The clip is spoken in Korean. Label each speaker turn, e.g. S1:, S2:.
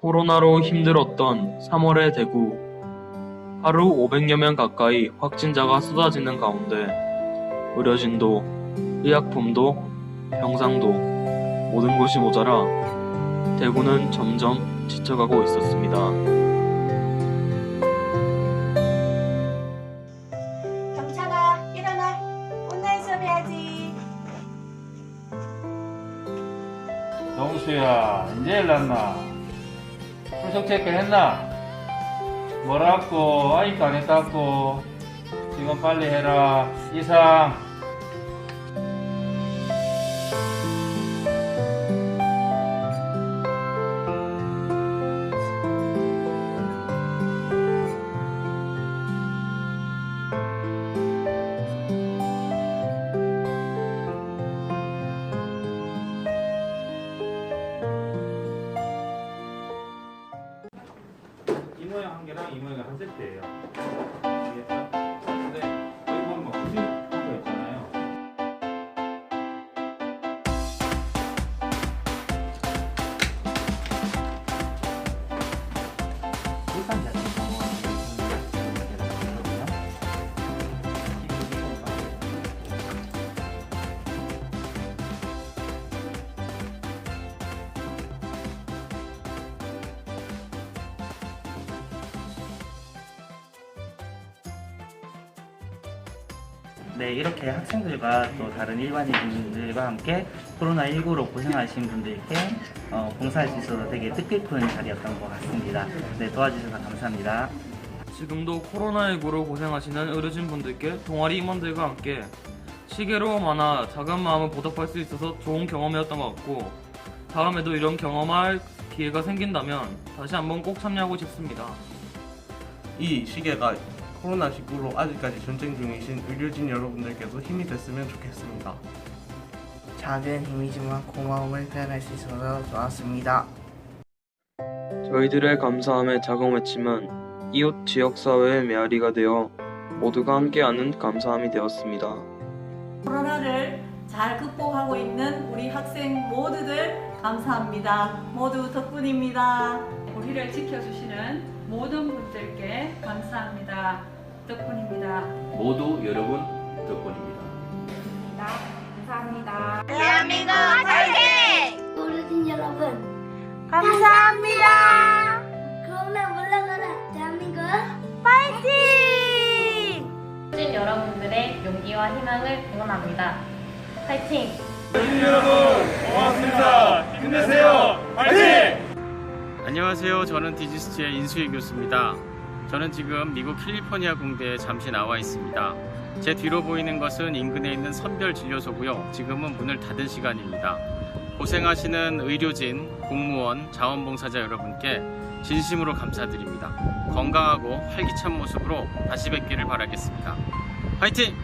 S1: 코로나로 힘들었던 3월의 대구. 하루 500여 명 가까이 확진자가 쏟아지는 가운데 의료진도, 의약품도, 병상도 모든 곳이 모자라 대구는 점점 지쳐가고 있었습니다.
S2: 경찰아 일어나 온라인 수업해야지
S3: 정수야 이제 일났나? 출석 체크 했나? 뭐라고? 아이도 안 했다고? 지금 빨리 해라. 이상 모양 한 개랑 이 모양 한 세트예요
S4: 네, 이렇게 학생들과 또 다른 일반인들과 함께 코로나19로 고생하신 분들께 어, 봉사할 수 있어서 되게 뜻깊은 자리였던 것 같습니다. 네, 도와주셔서 감사합니다.
S1: 지금도 코로나19로 고생하시는 의료진분들께 동아리 임원들과 함께 시계로 만화 작은 마음을 보답할 수 있어서 좋은 경험이었던 것 같고 다음에도 이런 경험할 기회가 생긴다면 다시 한번 꼭 참여하고 싶습니다.
S5: 이 시계가 코로나19로 아직까지 전쟁 중이신 의료진 여러분들께도 힘이 됐으면 좋겠습니다.
S4: 작은 힘이지만 고마움을 표현할 수 있어서 좋았습니다.
S1: 저희들의 작은 외침은 이웃 지역사회의 메아리가 되어 모두가 함께하는 감사함이 되었습니다.
S2: 코로나를 잘 극복하고 있는 우리 학생 모두들 감사합니다 모두 덕분입니다
S6: 우리를 지켜주시는 모든 분들께 감사합니다. 덕분입니다.
S3: 모두 여러분 덕분입니다
S2: 대한민국 화이팅!
S7: 어르신 여러분
S2: 감사합니다
S7: 코로나 물러가라 대한민국
S2: 화이팅!
S8: 진 여러분들의 용기와 희망을 응원합니다. 파이팅!
S9: 안녕하세요. 저는 디지스트의 인수희 교수입니다. 저는 지금 미국 캘리포니아 공대에 잠시 나와 있습니다. 제 뒤로 보이는 것은 인근에 있는 선별 진료소고요. 지금은 문을 닫은 시간입니다. 고생하시는 의료진, 공무원, 자원봉사자 여러분께 진심으로 감사드립니다. 건강하고 활기찬 모습으로 다시 뵙기를 바라겠습니다. 화이팅!